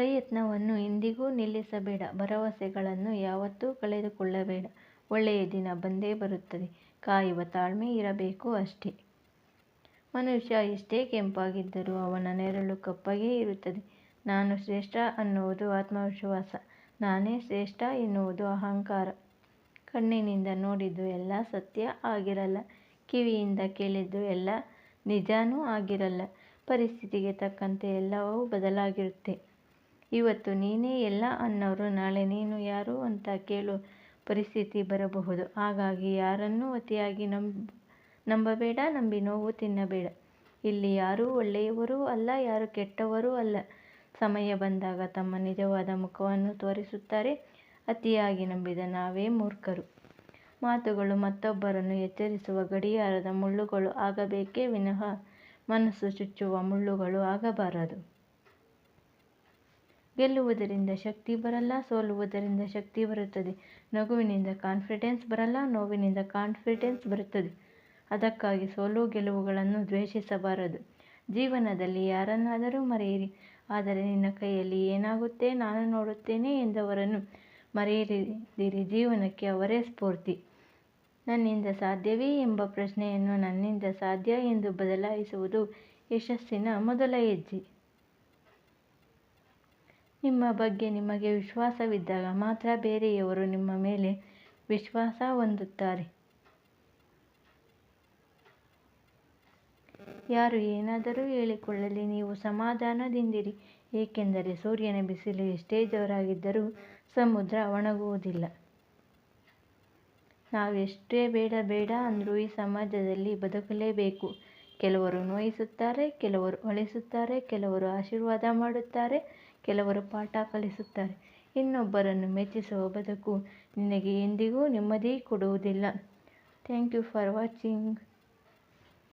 ಪ್ರಯತ್ನವನ್ನು ಎಂದಿಗೂ ನಿಲ್ಲಿಸಬೇಡ. ಭರವಸೆಗಳನ್ನು ಯಾವತ್ತೂ ಕಳೆದುಕೊಳ್ಳಬೇಡ. ಒಳ್ಳೆಯ ದಿನ ಬಂದೇ ಬರುತ್ತದೆ. ಕಾಯುವ ತಾಳ್ಮೆ ಇರಬೇಕು ಅಷ್ಟೇ. ಮನುಷ್ಯ ಎಷ್ಟೇ ಕೆಂಪಾಗಿದ್ದರೂ ಅವನ ನೆರಳು ಕಪ್ಪಗೇ ಇರುತ್ತದೆ. ನಾನು ಶ್ರೇಷ್ಠ ಅನ್ನುವುದು ಆತ್ಮವಿಶ್ವಾಸ. ನಾನೇ ಶ್ರೇಷ್ಠ ಎನ್ನುವುದು ಅಹಂಕಾರ. ಕಣ್ಣಿನಿಂದ ನೋಡಿದ್ದು ಎಲ್ಲ ಸತ್ಯ ಆಗಿರಲ್ಲ. ಕಿವಿಯಿಂದ ಕೇಳಿದ್ದು ಎಲ್ಲ ನಿಜಾನೂ ಆಗಿರಲ್ಲ. ಪರಿಸ್ಥಿತಿಗೆ ತಕ್ಕಂತೆ ಎಲ್ಲವೂ ಬದಲಾಗಿರುತ್ತೆ. ಇವತ್ತು ನೀನೇ ಎಲ್ಲ ಅನ್ನೋರು, ನಾಳೆ ನೀನು ಯಾರು ಅಂತ ಕೇಳೋ ಪರಿಸ್ಥಿತಿ ಬರಬಹುದು. ಹಾಗಾಗಿ ಯಾರನ್ನೂ ಅತಿಯಾಗಿ ನಂಬ, ನಂಬಬೇಡ, ನಂಬಿ ನೋವು ತಿನ್ನಬೇಡ. ಇಲ್ಲಿ ಯಾರೂ ಒಳ್ಳೆಯವರೂ ಅಲ್ಲ, ಯಾರು ಕೆಟ್ಟವರೂ ಅಲ್ಲ. ಸಮಯ ಬಂದಾಗ ತಮ್ಮ ನಿಜವಾದ ಮುಖವನ್ನು ತೋರಿಸುತ್ತಾರೆ, ಅತಿಯಾಗಿ ನಂಬಿದ ನಾವೇ ಮೂರ್ಖರು. ಮಾತುಗಳು ಮತ್ತೊಬ್ಬರನ್ನು ಎಚ್ಚರಿಸುವ ಗಡಿಯಾರದ ಮುಳ್ಳುಗಳು ಆಗಬೇಕೇ ವಿನಃ ಮನಸ್ಸು ಚುಚ್ಚುವ ಮುಳ್ಳುಗಳು ಆಗಬಾರದು. ಗೆಲ್ಲುವುದರಿಂದ ಶಕ್ತಿ ಬರಲ್ಲ, ಸೋಲುವುದರಿಂದ ಶಕ್ತಿ ಬರುತ್ತದೆ. ನಗುವಿನಿಂದ ಕಾನ್ಫಿಡೆನ್ಸ್ ಬರಲ್ಲ, ನೋವಿನಿಂದ ಕಾನ್ಫಿಡೆನ್ಸ್ ಬರುತ್ತದೆ. ಅದಕ್ಕಾಗಿ ಸೋಲು ಗೆಲುವುಗಳನ್ನು ದ್ವೇಷಿಸಬಾರದು. ಜೀವನದಲ್ಲಿ ಯಾರನ್ನಾದರೂ ಮರೆಯಿರಿ. ಆದರೆ ನಿನ್ನ ಕೈಯಲ್ಲಿ ಏನಾಗುತ್ತೆ? ನಾನು ನೋಡುತ್ತೇನೆ ಎಂದವರನ್ನು ಮರೆಯದಿರಿ. ಜೀವನಕ್ಕೆ ಅವರೇ ಸ್ಫೂರ್ತಿ. ನನ್ನಿಂದ ಸಾಧ್ಯವೇ ಎಂಬ ಪ್ರಶ್ನೆಯನ್ನು ನನ್ನಿಂದ ಸಾಧ್ಯ ಎಂದು ಬದಲಾಯಿಸುವುದು ಯಶಸ್ಸಿನ ಮೊದಲ ಹೆಜ್ಜೆ. ನಿಮ್ಮ ಬಗ್ಗೆ ನಿಮಗೆ ವಿಶ್ವಾಸವಿದ್ದಾಗ ಮಾತ್ರ ಬೇರೆಯವರು ನಿಮ್ಮ ಮೇಲೆ ವಿಶ್ವಾಸ ಹೊಂದುತ್ತಾರೆ. ಯಾರು ಏನಾದರೂ ಹೇಳಿಕೊಳ್ಳಲಿ, ನೀವು ಸಮಾಧಾನದಿಂದಿರಿ. ಏಕೆಂದರೆ ಸೂರ್ಯನ ಬಿಸಿಲು ಎಷ್ಟೇ ಜೋರಾಗಿದ್ದರೂ ಸಮುದ್ರ ಒಣಗುವುದಿಲ್ಲ. ಎಷ್ಟೇ ಬೇಡ ಬೇಡ ಅಂದರೂ ಈ ಸಮಾಜದಲ್ಲಿ ಬದುಕಲೇಬೇಕು. ಕೆಲವರು ನೋಯಿಸುತ್ತಾರೆ, ಕೆಲವರು ಅಳಿಸುತ್ತಾರೆ, ಕೆಲವರು ಆಶೀರ್ವಾದ ಮಾಡುತ್ತಾರೆ, ಕೆಲವರು ಪಾಠ ಕಲಿಸುತ್ತಾರೆ. ಇನ್ನೊಬ್ಬರನ್ನು ಮೆಚ್ಚಿಸುವ ಬದುಕು ನಿನಗೆ ಎಂದಿಗೂ ನೆಮ್ಮದಿ ಕೊಡುವುದಿಲ್ಲ. Thank you for watching